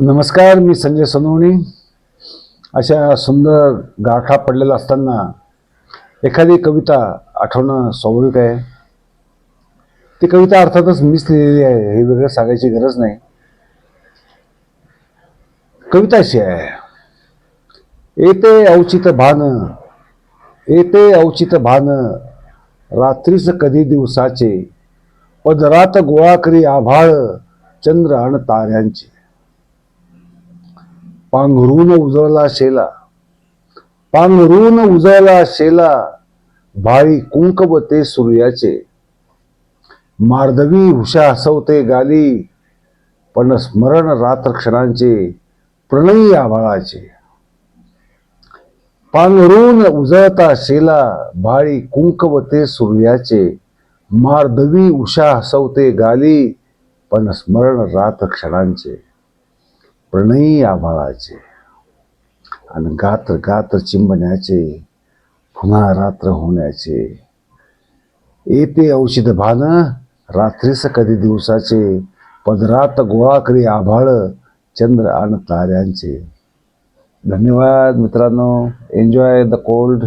नमस्कार मी संजय सोनवणी. अशा सुंदर गारठा पडलेला असताना एखादी कविता आठवणं स्वाभाविक आहे. ती कविता अर्थातच मीच लिहिलेली आहे हे वेगळं सांगायची गरज नाही. कविता अशी आहे. येते अवचित भान येते अवचित भान रात्रीच कधी दिवसाचे पदरात गोळा करी आभाळ चंद्र आणि ताऱ्यांचे. पांघरून उजळला शेला. पांघरून उजळला शेला भाळी कुंकवते सूर्याचे. मार्दवी हुशा हसवते गाली पण स्मरण रात्र क्षणांचे प्रणयी आभाळाचे. पांघरून उजळता शेला भाळी कुंकवते सूर्याचे. मार्दवी उषा हसवते गाली पण स्मरण रात्र क्षणांचे प्रणयी आभाळाचे. आणि गात्र गात्र चिंबण्याचे पुन्हा रात्र होण्याचे. येते औषध भान रात्रीस कधी दिवसाचे पदरात गोळा करी आभाळ चंद्र आणि ताऱ्यांचे. धन्यवाद मित्रांनो. Enjoy the cold